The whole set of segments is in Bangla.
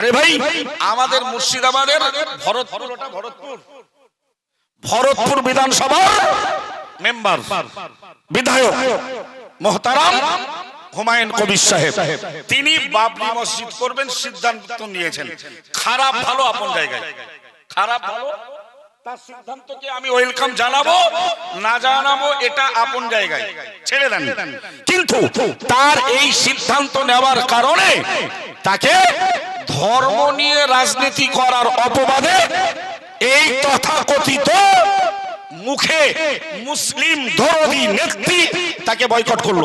আরে ভাই আমাদের মুর্শিদাবাদের ভরতপুর ওটা ভরতপুর। ভরতপুর। বিধানসভার মেম্বার বিধায়ক মোহতারাম হুমায়ুন কবির সাহেব। তিনি বাবরি মসজিদ করবেন সিদ্ধান্ত নিয়েছেন। খারাপ ভালো আপন জায়গায়। খারাপ ভালো তার সিদ্ধান্তকে আমি ওয়েলকাম জানাব। না জানাব, এটা আপন জায়গায়। ছেড়ে দেন কিন্তু তার এই সিদ্ধান্ত নেওয়ার কারণে তাকে ধর্ম নিয়ে রাজনীতি করার অপবাদে এই তথাকথিত মুখে মুসলিম ধরদি নেত্রী তাকে বয়কট করল।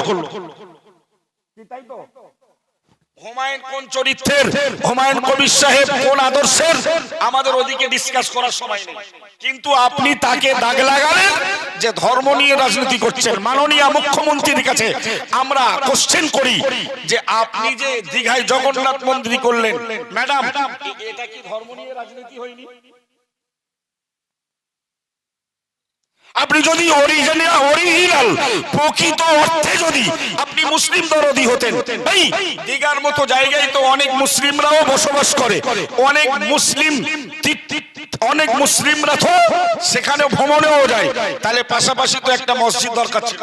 হুমায়ুন কোন চরিত্রের? হুমায়ুন কবির সাহেব কোন আদর্শের? আমাদের ওদিকে ডিসকাস করার সময় নেই। কিন্তু আপনি তাকে দাগ লাগালেন যে ধর্ম নিয়ে রাজনীতি করছেন। মাননীয় মুখ্যমন্ত্রীর কাছে আমরা কোশ্চেন করি যে আপনি যে দীঘায় জগন্নাথ মন্দির করলেন ম্যাডাম এটা কি ধর্ম নিয়ে রাজনীতি হয়নি? আপনি যদি অরিজিনাল অরিজিনাল প্রকৃত অর্থে যদি আপনি মুসলিম দরদি হতেন, ভাই দিঘার মতো জায়গায় তো অনেক মুসলিমরাও বসবাস করে, অনেক মুসলিম অনেক মুসলিমরা তো সেখানে ভ্রমণেও যায়, তাহলে পাশাপাশি তো একটা মসজিদ দরকার ছিল।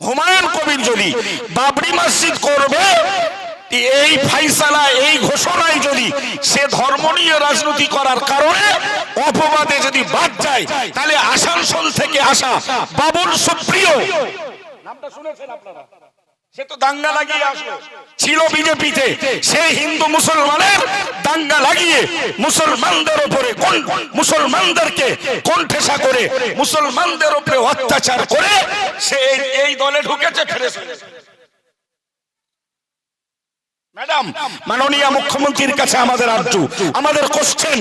হুমায়ুন কবির যদি বাবরি মসজিদ করবে এই ফাইসালা, এই ঘোষণায় যদি সে ধর্ম নিয়ে রাজনীতি করার কারণে অপবাদে যদি বাদ যায়, তাহলে আসানসোল থেকে আসা বাবুল সুপ্রিয়। নামটা শুনেছেন আপনারা? সে তো দাঙ্গা লাগিয়ে আসলো ছিল বিজেপিতে সেই হিন্দু মুসলমানের দাঙ্গা লাগিয়ে মুসলমানদের উপরে কোন মুসলমানদেরকে করে মুসলমানদের উপরে অত্যাচার করে সে এই দলে ঢুকেছে, ফেরেছে। ম্যাডাম, মাননীয় মুখ্যমন্ত্রীর কাছে আমাদের আর্য আমাদের কোশ্চেন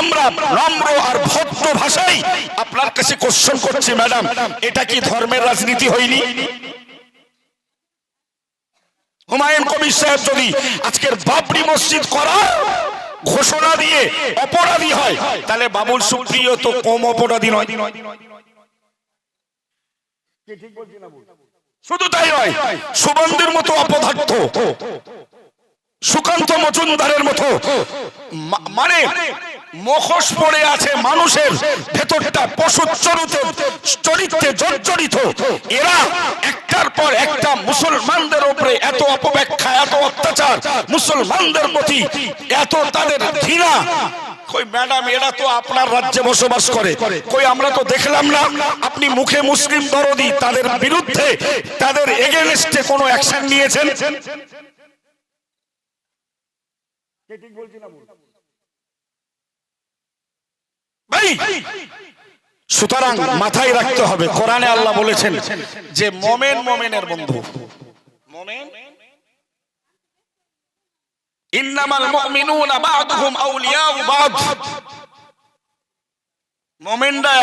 আমরা নম্র আর ভদ্র ভাষায় আপনার কাছে কোশ্চেন ম্যাডাম। এটা কি ধর্মের রাজনীতি হয়নি? হুমায়ুন আজকের বাবরি মসজিদ করা ঘোষণা দিয়ে অপরাধী হয়, তাহলে বাবুল সুপ্রিয় তো কম অপরাধী নয়। শুধু তাই নয় সুবন্ধের মতো অপদার্থ সুকান্ত মজুমদারের মতো। মানে মুখোশ পড়ে আছে মানুষের ভেতরটা, পশু চরিত্রে চরিত্রে জর্জরিত। এরা একটার পর একটা মুসলমানদের উপরে এত অপব্যাখ্যা, এত অত্যাচার, মুসলমানদের প্রতি এত তাদের ঘৃণা। কই, ম্যাডাম, এরা তো আপনার রাজ্যে বসবাস করে। কই, আমরা তো দেখলাম না, আপনি মুখে মুসলিম দরদি, তাদের বিরুদ্ধে, তাদের এগেনস্টে কোনো অ্যাকশন নিয়েছেন? সুতরাং মাথায় রাখতে হবে কোরআনে আল্লাহ বলেছেন যে মোমেন মোমেনের বন্ধু।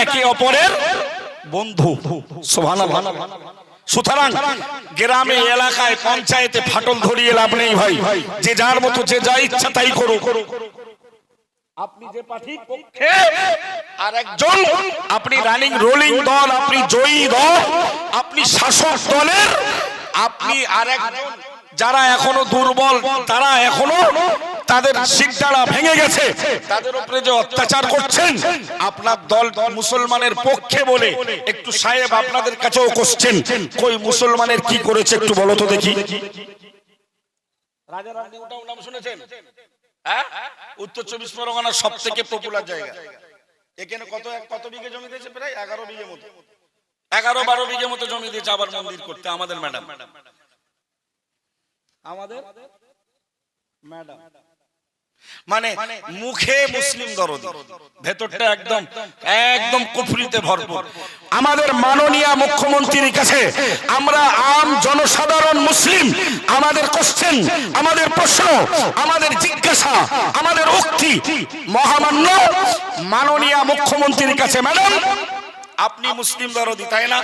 একে অপরের বন্ধু। সুতরাং গ্রামে এলাকায় পঞ্চায়েতে ফাটল ধরিয়ে লাভ নেই ভাই। যে যার মতো যে যা ইচ্ছা তাই করুক। আপনি যে পাঠির পক্ষে আর একজন আপনি রানিং রোলিং দল আপনি জয়ী দল আপনি শাসক দলের আপনি আর যারা এখনও দুর্বল তারা এখনও তাদের শিকদাঁড়া ভেঙে গেছে। তাদের উপরে যে অত্যাচার করছেন আপনার দল মুসলমানের পক্ষে বলে একটু সাহেব আপনাদের কাছেও কোশ্চেন কই মুসলমানের কি করেছে একটু বলো তো দেখি। রাজা রানী ওটাও নাম শুনেছেন? হ্যাঁ? উত্তর চব্বিশ পরগনার সব থেকে পপুলার জায়গা। এখানে কত কত বিঘে জমি দিয়েছে প্রায়? এগারো বিঘে মতো। এগারো বারো বিঘে মতো জমি দিয়েছে আবার মন্দির করতে আমাদের ম্যাডাম আমাদের? ম্যাডাম মানে মুখে মুসলিম দরদ। ভেতরটা একদম একদম কুফরিতে ভরপুর। আমাদের মাননীয় মুখ্যমন্ত্রীর কাছে আমরা আম জনসাধারণ মুসলিম। আমাদের কোশ্চেন আমাদের প্রশ্ন আমাদের জিজ্ঞাসা আমাদের উক্তি মহামান্য মাননীয় মুখ্যমন্ত্রীর কাছে। ম্যাডাম আপনি মুসলিম দরদি তাই না?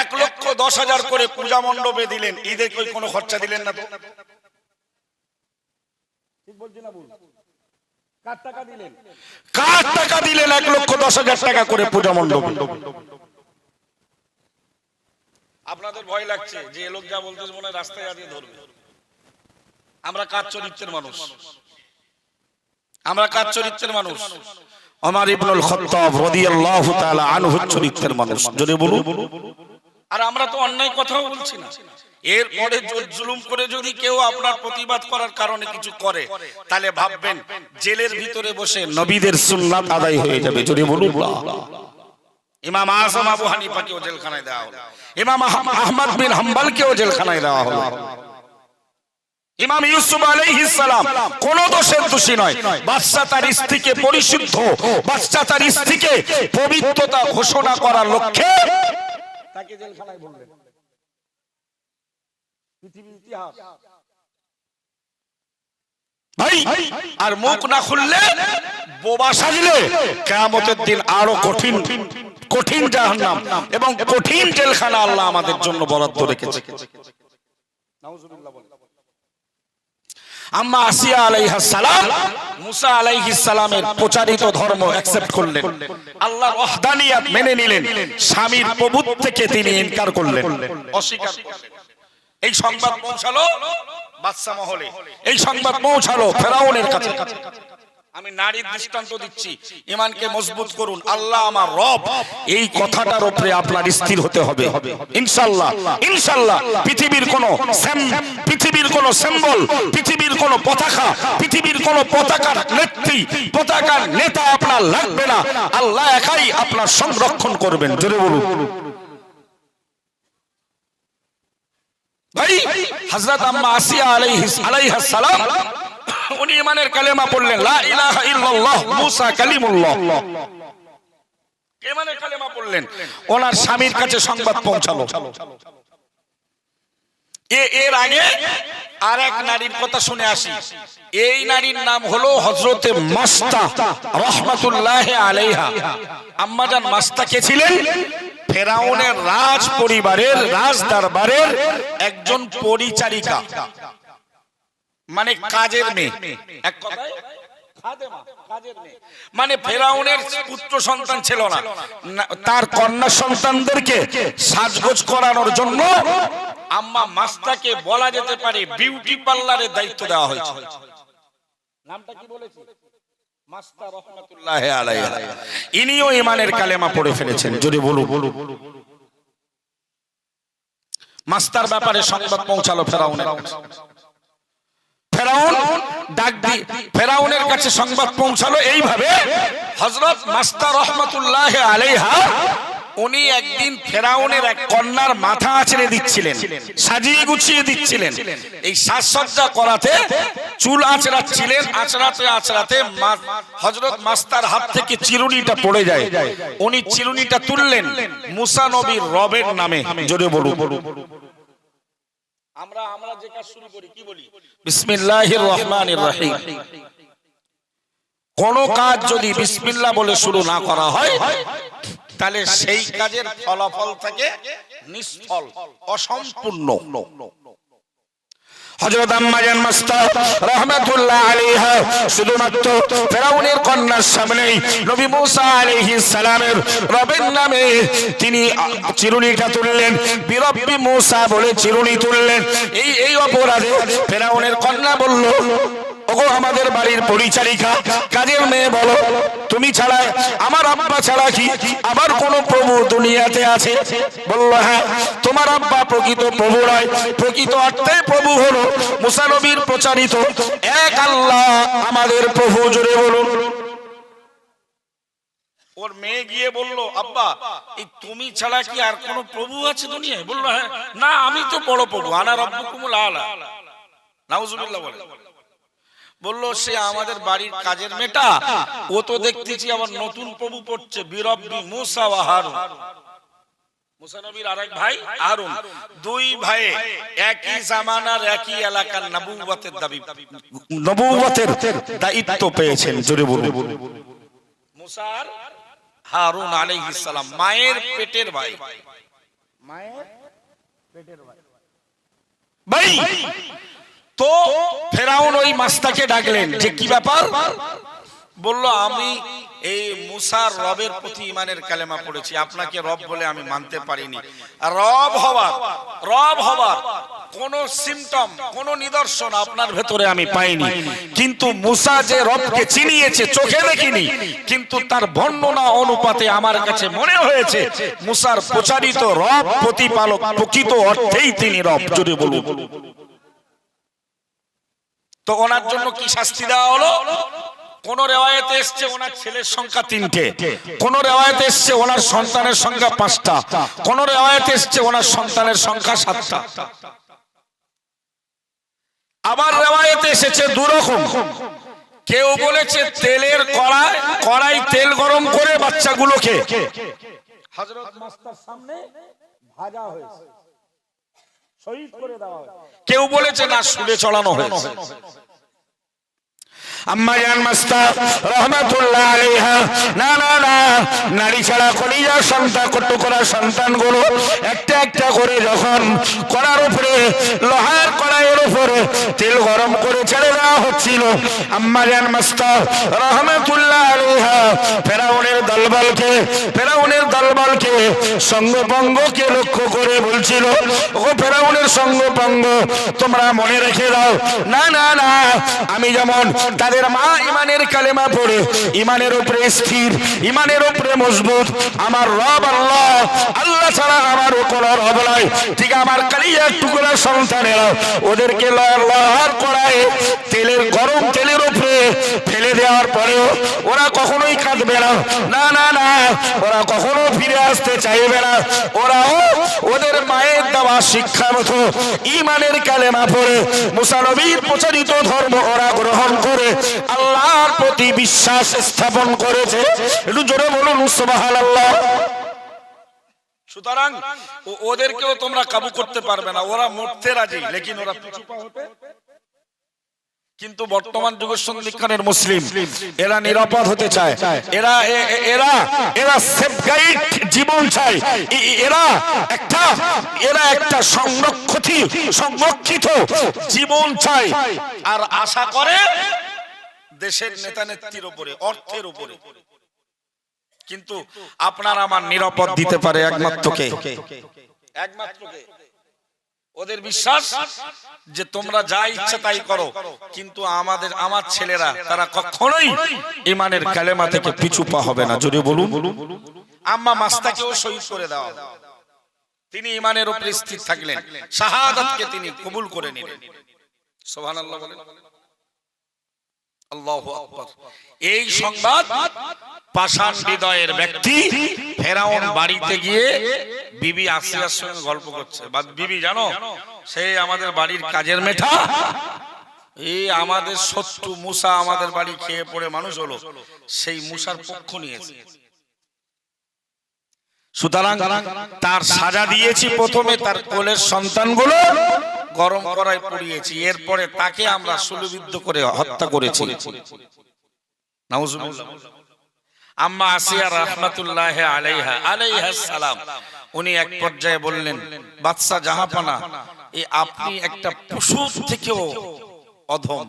এক লক্ষ দশ হাজার করে পূজা মণ্ডপে দিলেন। ঈদে কই কোনো খরচা দিলেন না তো? কার টাকা দিলেন? এক লক্ষ দশ হাজার টাকা করে পূজা মণ্ডপ। আপনাদের ভয় লাগছে যে লোক যা বলতেছে মনে রাস্তায় দাঁড়িয়ে ধরবে। আমরা কাজ চরিত্রের মানুষ? আমরা কাজ চরিত্রের মানুষ? আমার ইবনুল খাত্তাব রাদিয়াল্লাহু তাআলা আনহু চরিত্রের মানুষ। জোরে বলুন। আর আমরা তো অন্যায় কথাও বলছি না। এরপরে জুলুম করে যদি কেউ আপনার প্রতিবাদ করার কারণে কিছু করে, তাহলে ভাববেন জেলের ভিতরে বসে নবীদের সুন্নাত আদায় হয়ে যাবে। জোরে বলুন ইমাম আবু জেলখানায় দেওয়া হলো। ইমাম আহ- আহমদ বিন হাম্বলকেও জেলখানায় দেওয়া হলো। ইমাম ইউসুফ আলাইহিস সালাম কোন দোষের দোষী নয়। বাদশা তার স্ত্রীকে পরিশুদ্ধ, বাদশা তার স্ত্রীকে পবিত্রতা ঘোষণা করার লক্ষ্যে তাকে জেলখানায় বললেন পৃথিবীর ইতিহাস। ভাই আর মুখ না খুললে বোবা সাজলে কেয়ামতের দিন আরও কঠিন কঠিন জাহান্নাম এবং কঠিন জেলখানা আল্লাহ আমাদের জন্য বরাদ্দ রেখেছে। আম্মা আসিয়া আলাইহিস সালাম, মুসা আলাইহিস সালামের প্রচারিত ধর্ম অ্যাকসেপ্ট করলেন। আল্লাহর ওয়াহদানিয়াত মেনে নিলেন। স্বামীর প্রভুত থেকে তিনি ইনকার করলেন। অস্বীকার এই সংবাদ পৌঁছালো বাদশা মহলে। এই সংবাদ পৌঁছালো ফেরাউনের কাছে। আমি নারীর দৃষ্টান্ত দিচ্ছি। ইমানকে মজবুত করুন। আল্লাহ আমার রব। এই কথাটার উপরে আপনার স্থির হতে হবে। ইনশাআল্লাহ ইনশাআল্লাহ পৃথিবীর কোন পৃথিবীর কোন সিম্বল পৃথিবীর কোন পতাকা পৃথিবীর কোন পতাকার নেত্রী পতাকার নেতা আপনার লাগবে না। আল্লাহ একাই আপনার সংরক্ষণ করবেন। জোরে বলুন। ভাই, হযরত আম্মা আসিয়া আলাইহিস আলাইহাস সালাম, উনি ইমানের কালেমা পড়লেন, লা ইলাহা ইল্লাল্লাহ, মুসা কালিমুল্লাহ। ইমানের কালেমা পড়লেন? ওনার স্বামীর কাছে সংবাদ পৌঁছালো। এর আগে আর এক নারীর কথা শুনে আসি। এই নারীর নাম হলো হজরতে মাস্তা রহমাতুল্লাহ আলাইহা। আম্মাজান মাস্তা কে ছিলেন? ফেরাউনের রাজ পরিবারের রাজ দরবারের একজন পরিচারিকা। মানে কাজের মেয়ে। এক কথায়? খাদেমা, কাজের মেয়ে। মানে ফেরাউনের পুত্র সন্তান ছিল না। না, তার কন্যা সন্তানদেরকে সাজগোজ করানোর জন্য আম্মা মাস্তাকে বলা যেতে পারে বিউটি পার্লারের দায়িত্ব দেওয়া হয়েছে। নামটা কি বলেছি? মাস্তা রহমাতুল্লাহ আলাইহি। ইনিও কালেমা পড়ে ফেলেছেন যদি ব্যাপারে সংবাদ পৌঁছালো ফেরাউনের ফেরাউন ডাক দিয়ে ফেরাউনের কাছে সংবাদ পৌঁছালো এইভাবে, হযরত মাস্তা রহমাতুল্লাহ আলাইহা উনি একদিন ফেরাউনের এক কন্যার মাথা আছড়ে দিচ্ছিলেন সাজিয়ে গুছিয়ে দিচ্ছিলেন। এই সাজসজ্জা করাতে চুল আঁচড়াচ্ছিলেন আঁচড়াতে আঁচড়াতে হযরত মাস্তার হাত থেকে চিরুনিটা পড়ে যায়। উনি চিরুনিটা তুললেন মুসা নবীর রবের নামে জোরে বলুন। আমরা আমরা যে কাজ শুরু করি কি বলি? বিসমিল্লাহির রহমানির রহিম। কোন কাজ যদি বিসমিল্লাহ বলে শুরু না করা হয় তাহলে সেই কাজের ফলাফল থাকে নিষ্ফল অসম্পূর্ণ। হযরত আম্মাজান মাস্তা রাহমাতুল্লাহ আলাইহা শুধুমাত্র ফেরাউনের কন্যার সামনেই নবী মুসা আলাইহিস সালামের রবের নামে তিনি চিরুনিটা তুললেন বিরব্বি মুসা বলে চিরুনি তুললেন। এই এই অপরাধে ফেরাউনের কন্যা বলল ওগো আমাদের বাড়ির পরিচারিকা, কাজের মেয়ে বলো, তুমি ছাড়া, আমার আব্বা ছাড়া কি আবার কোন প্রভু দুনিয়াতে আছে? বলল হ্যাঁ তোমার আব্বা প্রকৃত প্রভু নয়, প্রকৃত অর্থে প্রভু হলো মুসানবীর প্রচারিত এক আল্লাহ আমাদের প্রভু জুড়ে বলুন। ওর মেয়ে গিয়ে বলল, আব্বা, এই তুমি ছাড়া কি আর কোন প্রভু আছে দুনিয়ায়? বলল হ্যাঁ না, আমি তো বড় প্রভু, আনা রব্বুকুমুল আলা। নাউজুবিল্লাহ বলে। বলল সে আমাদের বাড়ির কাজের মেয়েটা। ও তো দেখতেছি আবার নতুন প্রভু পড়ছে বিরব্বি মুসা ওয়া হারুন। মুসা আরেক ভাই হারুন। দুই ভাই একই জামানার একই এলাকার নবুয়তের দাবি। নবুয়তের দায়িত্ব পেয়েছেন জোরে বলুন। মুসার হারুন আলাইহিস সালাম মায়ের পেটের ভাই। মায়ের পেটের ভাই! ভাই! তো ফেরাউন ওই মাস্তাকে ডাকলেন। যে কি ব্যাপার? বলল, আমি এই মুসার রবের প্রতি ইমানের কালেমা পড়েছি। আপনাকে রব বলে আমি মানতে পারিনি। রব হবার রব হবার কোন সিমটম কোন নিদর্শন আপনার ভেতরে আমি পাইনি। কিন্তু মুসা যে রবকে চিনিয়েছে, চোখে দেখিনি, কিন্তু তার বর্ণনা অনুপাতে আমার কাছে মনে হয়েছে, মুসার প্রচারিত রব প্রতিপালক প্রকৃত অর্থেই তিনি রব জুড়ে বলুন। তো ওনার জন্য কি শাস্তি দেওয়া হলো? কোন রেওয়ায়তে এসছে ওনার ছেলের সংখ্যা তিনটে। কোন রেওয়ায়তে এসছে ওনার সন্তানের সংখ্যা পাঁচটা। কোন রেওয়ায়তে এসছে ওনার সন্তানের সংখ্যা সাতটা। আবার রেওয়ায়তে এসেছে দুরকম। কেউ বলেছে তেলের কড়াই কড়াই তেল গরম করে বাচ্চাগুলোকে হযরত মাস্টার সামনে ভাজা হয়েছে। কেউ বলেছে না সুরে চড়ানো হয়েছে। আম্মা একটা একটা করে যখন উপরে, লোহার উপরে তেল গরম করে ছেড়ে দেওয়া হচ্ছিল মাস্তা দলবলকে, ফেরাউনের দলবলকে সঙ্গপঙ্গকে লক্ষ্য করে বলছিল, ও ফেরাউনের সঙ্গপঙ্গ, তোমরা মনে রেখে দাও। না না না, আমি যেমন তাদের মা ইমানের কালেমা পড়ে, ইমানের উপরে স্থির, ইমানের উপরে মজবুত, আমার রব আল্লাহ আল্লাহ ছাড়া আমার কোন রব নাই। ঠিক আমার কালিয়ার টুকরা সন্তানেরা ওদেরকে লহার করায়, তেলের গরম তেলের উপরে ফেলে দেওয়ার পরেও ওরা কখনোই কাঁদবে না। না না না, ওরা কখনো ফিরে আসতে চাইবে না। ওরাও ওদের মায়ের দেওয়া শিক্ষা মতো ইমানের কালেমা পড়ে। মুসানবীর প্রচারিত ধর্ম ওরা গ্রহণ করে। আল্লাহর প্রতি বিশ্বাস স্থাপন করেছে। একটু জোরে বলুন সুবাহান আল্লাহ সুতরাং ওদেরকেও তোমরা কাবু করতে পারবে না। ওরা মরতে রাজি, লেকিন ওরা পিছু পা হতে কিন্তু বর্তমান যুগের সন্ধিক্ষণের মুসলিম। এরা নিরাপদ হতে চায়। এরা এরা এরা সেফগাইড জীবন চায়। এরা একটা এরা একটা সংরক্ষিত সংরক্ষিত জীবন চায়। আর আশা করে দেশের নেতা নেত্রীর উপরে অর্থের উপরে। কিন্তু আপনার আমার নিরাপদ দিতে পারে একমাত্র কে একমাত্র কে ওদের বিশ্বাস যে তোমরা যা ইচ্ছা তাই করো। কিন্তু আমাদের, আমার ছেলেরা, তারা কখনোই ইমানের কালেমা থেকে পিছু পা হবে না। যদি বলুন, আম্মা মাস্তাকেও শহীদ করে দেওয়া তিনি ইমানের উপরে স্থির থাকলেন। শাহাদাতকে তিনি কবুল করে নিলেন। সুবহানাল্লাহ বলেন। আল্লাহু আকবার। এই সংবাদ পাষাণ হৃদয়ের ব্যক্তি ফেরাউন বাড়িতে গিয়ে বিবি আসিয়ার সঙ্গে গল্প করছে। বা বিবি জানো সে আমাদের বাড়ির কাজের মেঠা। এই আমাদের শত্রু মুসা আমাদের বাড়ি খেয়ে পড়ে মানুষ হলো। সেই মুসার পক্ষ নিয়েছে। সুতরাং তার সাজা দিয়েছি প্রথমে তার কোলের সন্তানগুলো গরম করায় পুড়িয়েছি। এরপরে তাকে আমরা সুলবিদ্ধ করে হত্যা করেছি। নাউজুবিল্লাহ। আম্মা আসিয়া রহমাতুল্লাহ আলাইহা আলাইহা সালাম। উনি এক পর্যায়ে বললেন, বাদশা জাহাপানা এই আপনি একটা পশুর থেকেও অধম,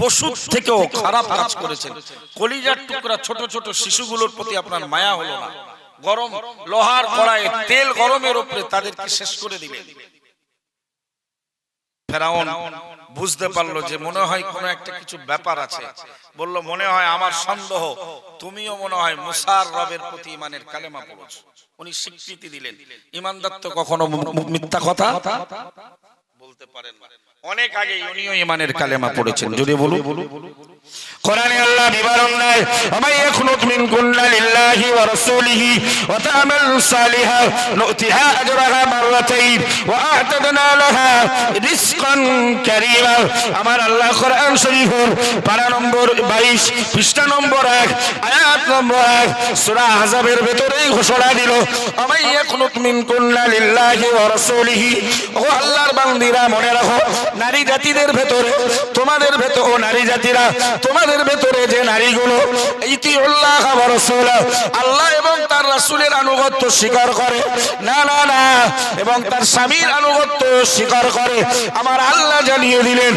পশুর থেকেও খারাপ কাজ করেছেন। কলিজার টুকরা ছোট ছোট শিশুগুলোর প্রতি আপনার মায়া হলো না। গরম, লোহার কড়াইয়ে তেল গরমের উপরে তাদেরকে শেষ করে দিলেন। ফেরাউন বুঝতে পারল যে মনে হয় কোনো একটা কিছু ব্যাপার আছে। বলল মনে হয় আমার সন্দেহ। তুমিও মনে হয় মুসার রবের প্রতি ইমানের কালেমা পড়ছ। উনি স্বীকৃতি দিলেন। ইমানদার তো কখনো মিথ্যা কথা? বলতে পারেন না। অনেক আগে উনিও ইমানের কালেমা পড়েছেন যদি বলুন। কোরআনে আল্লাহ বিবরণ দেয় আমায় ইয়াখনুত মিনকুন্না লিল্লাহি ওয়া রাসূলিহি ওয়া তা'মাল সালিহা নু'তিহা আজরাহা মাররাতাইন ওয়া আ'তাদনা লাহা রিজকান কারীমা। আমার আল্লাহ কোরআন শরীফের পারা নম্বর 22 পৃষ্ঠা নম্বর 1 আয়াত নম্বর 1 সূরা আহজাবের ভেতরেই ঘোষণা দিল আমায় ইয়াখনুত মিনকুন্না লিল্লাহি ওয়া রাসূলিহি। ও আল্লাহর বান্দিরা মনে রাখো, নারী জাতিদের ভেতরে, তোমাদের ভেতর, ও নারী জাতিরা, তোমাদের ভেতরে যে নারীগুলো আল্লাহ এবং তার রাসূলের আনুগত্য স্বীকার করে। না না না, এবং তার স্বামীর আনুগত্য স্বীকার করে। আমার আল্লাহ জানিয়ে দিলেন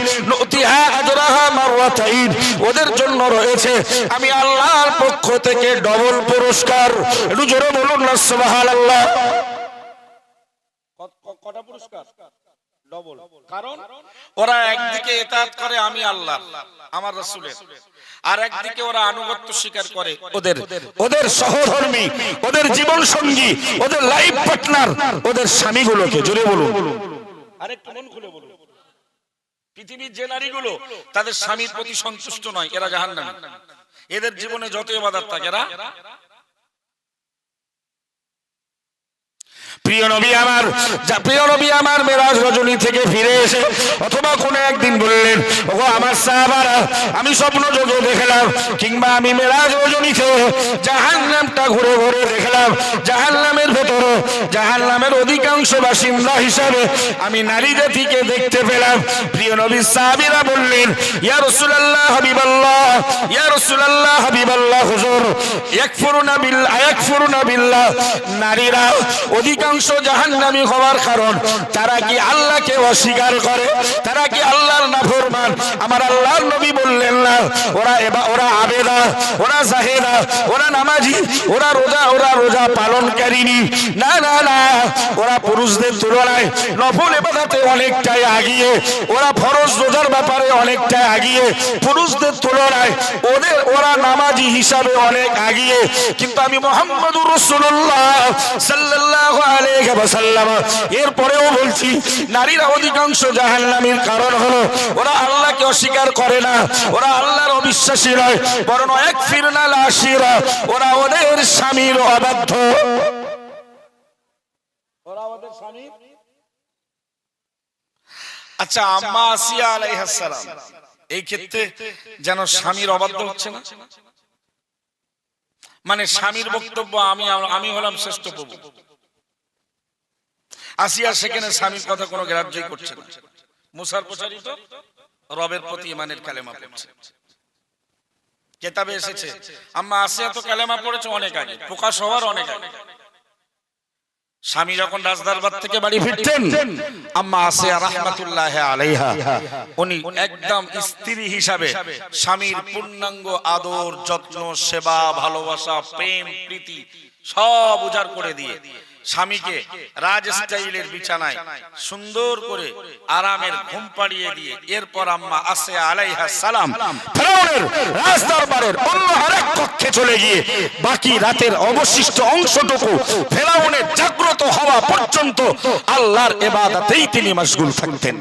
ওদের জন্য রয়েছে, আমি আল্লাহর পক্ষ থেকে ডবল পুরস্কার। জোরে বলুন, না, সুবহানাল্লাহ। কটা পুরস্কার? ডবল। কারণ ওরা একদিকে এতাত করে আমি আল্লাহ আমার রাসূলের। আর একদিকে ওরা আনুগত্য স্বীকার করে। ওদের ওদের সহধর্মী ওদের জীবন সঙ্গী ওদের লাইফ পার্টনার ওদের স্বামীগুলোকে জোরে বলুন। আরেকটু মন খুলে বলুন। পৃথিবীর যে নারীগুলো তাদের স্বামীর প্রতি সন্তুষ্ট নয় এরা জাহান্নামী। এদের জীবনে যত ইবাদত থাকে এরা প্রিয় নবী আমার, যা প্রিয় নবী আমার মেরাজ রজনী থেকে ফিরে এসে অথবা কোনো একদিন বললেন, ওগো আমার সাহাবারা, আমি স্বপ্ন যোগে দেখলাম, কিংবা আমি মেরাজ রজনীতে জাহান্নামটা ঘুরে ঘুরে দেখলাম, জাহান্নামের ভেতরে, জাহান্নামের অধিকাংশ বাসিন্দা হিসাবে আমি নারী জাতিকে দেখতে পেলাম। প্রিয় নবী সাহাবীরা বললেন, ইয়া রাসূলুল্লাহ হাবিবাল্লাহ, ইয়া রাসূলুল্লাহ হাবিবাল্লাহ হুজুর, ইয়াকফুরুনা বিল্লাহ ইয়াকফুরুনা বিল্লাহ। নারীরা অধিকাংশ জাহান্নামী হওয়ার কারণ। তারা কি আল্লাহকে অস্বীকার করে? তারা কি আল্লাহর নাফরমান? আমার আল্লাহর নবী বললেন না। ওরা এবা ওরা আবেদা, ওরা জাহেদা, ওরা নামাজি, ওরা রোজা ওরা রোজা পালনকারিনী না না না, ওরা পুরুষদের তুলনায় নফল এবাদাতে অনেকটাই আগিয়ে, ওরা ফরজ রোজার ব্যাপারে অনেকটাই আগিয়ে, পুরুষদের তুলনায় ওদের ওরা নামাজি হিসাবে অনেক আগিয়ে। কিন্তু আমি মোহাম্মদুর রাসূলুল্লাহ সাল্লাল্লাহু এরপরেও বলছি, নারীরা অধিকাংশ কারণ হলো, ওরা আল্লাহকে অস্বীকার করে না, ওরা আল্লাহর অবিশ্বাসী নয়, বরং এক ওরা ওদের স্বামীর অবাধ্য। আচ্ছা আম্মা আসিয়া এই ক্ষেত্রে যেন স্বামীর অবাধ্য হচ্ছে না? মানে স্বামীর বক্তব্য আমি আমি হলাম শ্রেষ্ঠ প্রভু। আসিয়া সেখানে স্বামীর কথা কোনো গ্রাহ্যই করছে না। মুসার প্রচারিত রবের প্রতি ইমানের কালেমা পড়ছে। কেতাবে এসেছে, আম্মা আসিয়া তো কালেমা পড়েছে অনেক আগে, প্রকাশ হওয়ার অনেক আগে। স্বামী যখন রাজদরবার থেকে বাড়ি ফিরতেন, আম্মা আসিয়া রাহমাতুল্লাহ আলাইহা। উনি একদম স্ত্রী হিসাবে স্বামীর পূর্ণাঙ্গ আদর, যত্ন, সেবা, ভালোবাসা, প্রেম, প্রীতি সব উজাড় করে দিয়ে স্বামীকে রাজ স্টাইলের বিছানায় সুন্দর করে আরামের ঘুম পাড়িয়ে দিয়ে এরপর আম্মা আসে আলাইহা সালাম। ফেরাউনের রাজ দরবারের অন্য আরেক কক্ষে চলে গিয়ে বাকি রাতের অবশিষ্ট অংশটুকু ফেরাউনের জাগ্রত হওয়া পর্যন্ত আল্লাহর এবাদাতেই তিনি মশগুল থাকতেন।